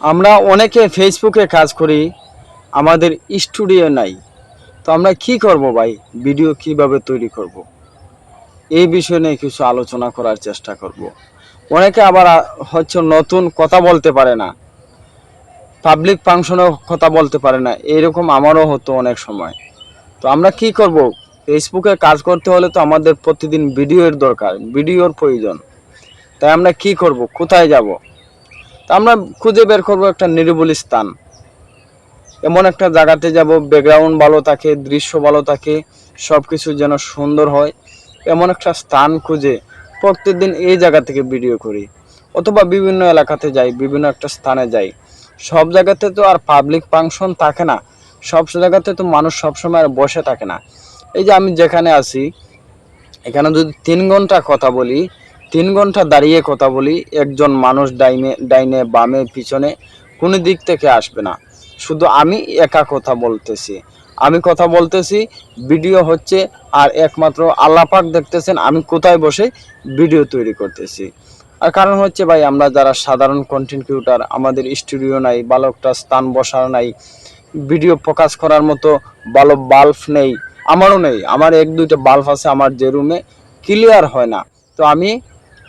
আমরা অনেকে ফেসবুকে কাজ করি, আমাদের স্টুডিও নাই। তো আমরা কি করব ভাই? ভিডিও কীভাবে তৈরি করব। এই বিষয় নিয়ে কিছু আলোচনা করার চেষ্টা করব। অনেকে আবার হচ্ছে নতুন কথা বলতে পারে না। পাবলিক ফাংশনেও কথা বলতে পারে না। এরকম আমারও হতো অনেক সময়। তো আমরা কি করব? ফেসবুকে কাজ করতে হলে তো আমাদের প্রতিদিন ভিডিওর দরকার ভিডিওর প্রয়োজন। তাই আমরা কি করব? কোথায় যাব? আমরা খুঁজে বের করব একটা নিরিবিলি স্থান। এমন একটা জায়গাতে যাব ব্যাকগ্রাউন্ড ভালো থাকে, দৃশ্য ভালো থাকে সব কিছু যেন সুন্দর হয়। এমন একটা স্থান খুঁজে প্রত্যেকদিন এই জায়গা থেকে ভিডিও করি। অথবা বিভিন্ন এলাকাতে যাই, বিভিন্ন একটা স্থানে যাই। সব জায়গাতে তো আর পাবলিক ফাংশন থাকে না। সব জায়গাতে তো মানুষ সবসময় আর বসে থাকে না। এই যে আমি যেখানে আছি, এখানে যদি তিন ঘণ্টা কথা বলি তিন ঘণ্টা দাঁড়িয়ে কথা বলি, একজন মানুষ ডাইনে ডাইনে, বামে, পিছনে, কোনো দিক থেকে আসবে না। শুধু আমি একা কথা বলতেছি। আমি কথা বলতেছি, ভিডিও হচ্ছে, আর একমাত্র আল্লাপাক দেখতেছেন, আমি কোথায় বসে ভিডিও তৈরি করতেছি। আর কারণ হচ্ছে ভাই, আমরা যারা সাধারণ কন্টেন্ট ক্রিয়েটার আমাদের স্টুডিও নাই ভালো একটা স্থান বসার নাই, ভিডিও প্রকাশ করার মতো ভালো বাল্ব নেই, আমারও নেই, আমার এক দুইটা বাল্ব আছে, আমার যে রুমে ক্লিয়ার হয় না। তো আমি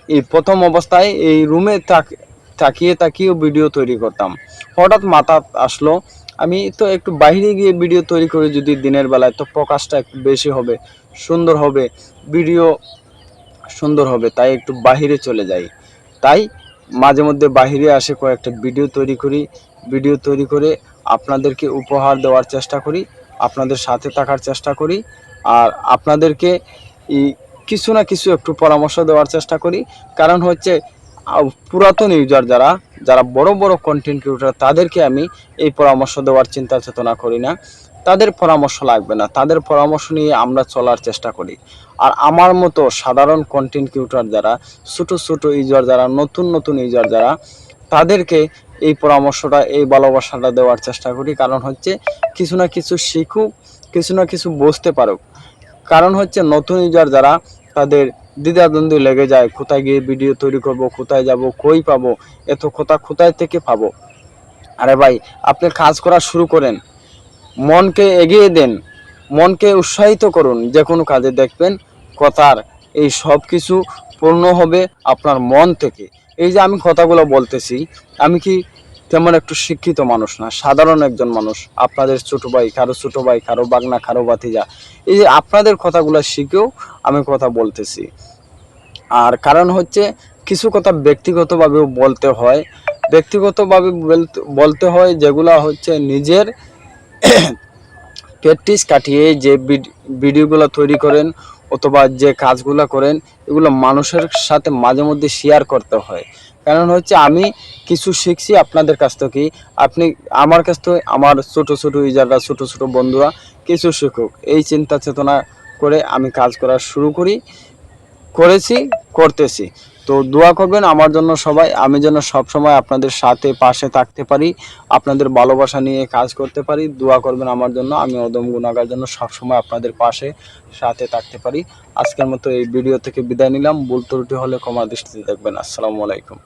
এই প্রথম অবস্থায় এই রুমে তাক- তাকিয়ে তাকিয়েও ভিডিও তৈরি করতাম। হঠাৎ মাথা আসলো। আমি তো একটু বাইরে গিয়ে ভিডিও তৈরি করি যদি দিনের বেলায়, তো প্রকাশটা একটু বেশি হবে, সুন্দর হবে ভিডিও সুন্দর হবে, তাই একটু বাইরে চলে যাই। তাই মাঝে মধ্যে বাইরে আসে কয়েকটা ভিডিও তৈরি করি। ভিডিও তৈরি করে আপনাদেরকে উপহার দেওয়ার চেষ্টা করি, আপনাদের সাথে থাকার চেষ্টা করি, আর আপনাদেরকে কিছু না কিছু একটু পরামর্শ দেওয়ার চেষ্টা করি। কারণ হচ্ছে পুরাতন ইউজার যারা যারা বড় বড় কন্টেন্ট ক্রিয়েটার তাদেরকে আমি এই পরামর্শ দেওয়ার চিন্তা চেতনা করি না। তাদের পরামর্শ লাগবে না। তাদের পরামর্শ নিয়ে আমরা চলার চেষ্টা করি। আর আমার মতো সাধারণ কন্টেন্ট ক্রিয়েটার যারা, ছোটো ছোটো ইউজার যারা, নতুন নতুন ইউজার যারা, তাদেরকে এই পরামর্শটা, এই ভালোবাসাটা দেওয়ার চেষ্টা করি। কারণ হচ্ছে, কিছু না কিছু শিখুক, কিছু না কিছু বুঝতে পারুক। কারণ হচ্ছে, নতুন ইউজার যারা তাদের দ্বিধাদ্বন্দ্বে লেগে যায়। কোথায় গিয়ে ভিডিও তৈরি করব, কোথায় যাব, কই পাবো, এত কথা কোথায় থেকে পাবো? আরে ভাই, আপনি কাজ করা শুরু করেন। মনকে এগিয়ে দেন। মনকে উৎসাহিত করুন। যে কোনো কাজে দেখবেন কথার এই সব কিছু পূর্ণ হবে আপনার মন থেকে। এই যে আমি কথাগুলো বলতেছি, আমি কি তেমন একটু শিক্ষিত মানুষ না, সাধারণ একজন মানুষ। আপনাদের ছোটো ভাই, কারও ছোটো ভাই, কারও বাগনা, কারও বাতিজা এই যে আপনাদের কথাগুলো শিখেও আমি কথা বলতেছি। আর কারণ হচ্ছে কিছু কথা ব্যক্তিগতভাবেও বলতে হয়। ব্যক্তিগতভাবে বলতে- হয় যেগুলা হচ্ছে নিজের প্র্যাকটিস কাটিয়ে যে ভিড- ভিডিওগুলো তৈরি করেন অথবা যে কাজগুলো করেন, এগুলো মানুষের সাথে মাঝে মধ্যে শেয়ার করতে হয়। কারণ হচ্ছে আমি কিছু শিখছি আপনাদের কাছ থেকে। আপনি আমার কাছ থেকে, আমার ছোটো ছোটো ইউজাররা ছোটো ছোটো বন্ধুরা কিছু শিখুক। এই চিন্তা চেতনা করে আমি কাজ করা শুরু করি, করেছি, করতেছি। তো দোয়া করবেন, আমার জন্য সবাই, আমি যেন সবসময় আপনাদের সাথে, পাশে থাকতে পারি, আপনাদের ভালোবাসা নিয়ে কাজ করতে পারি, দোয়া করবেন আমার জন্য, আমি অদম গুণাগার জন্য সবসময় আপনাদের পাশে, সাথে থাকতে পারি। আজকের মতো এই ভিডিও থেকে বিদায় নিলাম, ভুল ত্রুটি হলে ক্ষমা দৃষ্টিতে দেখবেন। আসসালামু আলাইকুম।